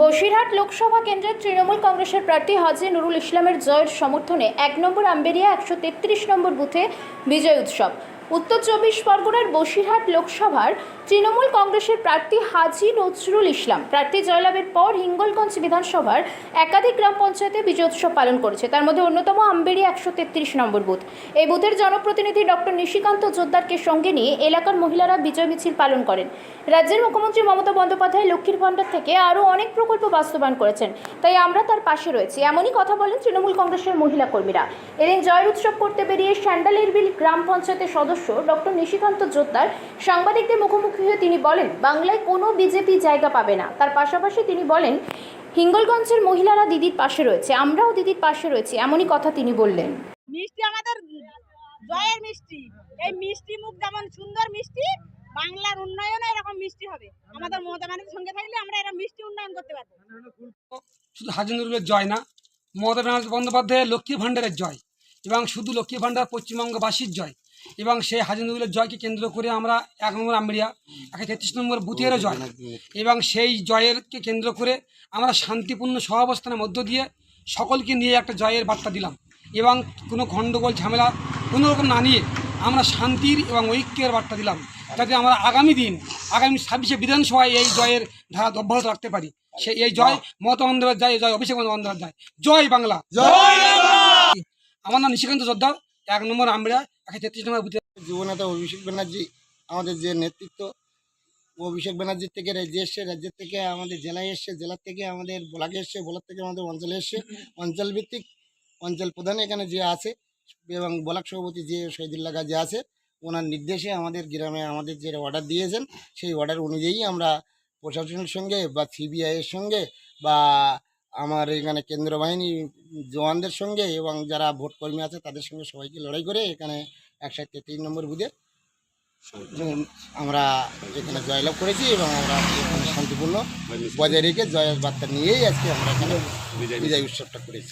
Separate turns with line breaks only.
বসিরহাট লোকসভা কেন্দ্রের তৃণমূল কংগ্রেসের প্রার্থী হাজি নুরুল ইসলামের জয়ের সমর্থনে এক নম্বর আম্বেরিয়া একশো তেত্রিশ নম্বর বুথে বিজয় উৎসব। উত্তর চব্বিশ পরগনার বসিরহাট লোকসভার তৃণমূল কংগ্রেসের প্রার্থী হাজি নজরুল ইসলাম। প্রার্থী জয়লাভের পর হিঙ্গলগঞ্জ বিধানসভার একাধিক গ্রাম পঞ্চায়েতে বিজয় উৎসব পালন করেছে। তার মধ্যে অন্যতম আম্বেরি একশো তেত্রিশ নম্বর বুথ। এই বুথের জনপ্রতিনিধি ডক্টর নিশিকান্ত জোদ্দারকে সঙ্গে নিয়ে এলাকার মহিলারা বিজয় মিছিল পালন করেন। রাজ্যের মুখ্যমন্ত্রী মমতা বন্দ্যোপাধ্যায় লক্ষ্মীর ভাণ্ডার থেকে আরও অনেক প্রকল্প বাস্তবায়ন করেছেন। তাই আমরা তার পাশে রয়েছি। এমনই কথা বলেন তৃণমূল কংগ্রেসের মহিলা কর্মীরা। এদিন জয়ের উৎসব করতে বেরিয়ে স্যান্ডালেরবিল গ্রাম পঞ্চায়েতের সদস্য ডক্টর নিশিকান্ত জোদ্দার সাংবাদিকদের মুখোমুখি হয়ে তিনি বলেন বাংলায় কোনো বিজেপি জায়গা পাবে না। তার পাশাপাশি তিনি বলেন হিঙ্গলগঞ্জের মহিলারা দিদির পাশে রয়েছে আমরাও দিদির পাশে রয়েছি এমনই কথা তিনি বললেন।
মিষ্টি আমাদের জয়ের মিষ্টি। এই মিষ্টি মুখ যেমন সুন্দর মিষ্টি বাংলার উন্নয়নে এরকম মিষ্টি হবে। আমাদের মমতা ব্যানার্জির সঙ্গে থাকলে আমরা এরকম মিষ্টি উন্নয়ন করতে পারব।
শুধু হাজিনুরের জয় না মমতা ব্যানার্জি বন্দ্যোপাধ্যায়ের লক্ষ্মী ভাণ্ডারের জয় এবং শুধু লক্ষ্মী ভাণ্ডার পশ্চিমবঙ্গবাসীর জয়। এবং সেই হাজিনুরের জয়কে কেন্দ্র করে আমরা এক নম্বর আম্বিয়া একশো তেত্রিশ নম্বর বুথেরও জয়। এবং সেই জয়েরকে কেন্দ্র করে আমরা শান্তিপূর্ণ সহাবস্থানের মধ্য দিয়ে সকলকে নিয়ে একটা জয়ের বার্তা দিলাম। এবং কোনো গণ্ডগোল ঝামেলা কোনো রকম না নিয়ে আমরা শান্তির এবং ঐক্যের বার্তা দিলাম। যাতে আমরা আগামী দিন আগামী ছাব্বিশে বিধানসভায় এই জয়ের ধারা অব্যাহত রাখতে পারি। সে এই জয় মমতা বন্দ্যোপাধ্যায় জয় অভিষেক বন্দ্যোপাধ্যায়। জয় বাংলা! আমার নাম নিশিকান্ত জোদ্দার এক নম্বর আমরা একশো তেত্রিশ নম্বর বুথে
যুবনেতা অভিষেক ব্যানার্জি, আমাদের যে নেতৃত্ব অভিষেক ব্যানার্জির থেকে রাজ্যে এসছে, রাজ্যের থেকে আমাদের জেলায় এসছে, জেলার থেকে আমাদের ব্লকে এসছে, ব্লক থেকে আমাদের অঞ্চলে এসছে, অঞ্চল ভিত্তিক অঞ্চল প্রধান এখানে যে আছে, এবং ব্লক সভাপতি যে শহীদুল্লাহ যে আছে, ওনার নির্দেশে আমাদের গ্রামে আমাদের যে অর্ডার দিয়েছেন, সেই অর্ডার অনুযায়ী আমরা প্রশাসনের সঙ্গে বা সিবিআইয়ের সঙ্গে বা আমার এখানে কেন্দ্র বাহিনী জওয়ানদের সঙ্গে এবং যারা ভোট কর্মী আছে তাদের সঙ্গে সবাইকে লড়াই করে এখানে একশো তেত্রিশ নম্বর বুধে আমরা এখানে জয়লাভ করেছি এবং আমরা এখানে শান্তিপূর্ণ বজায় রেখে জয়ের বার্তা নিয়েই আজকে আমরা এখানে বিজয় উৎসবটা করেছি।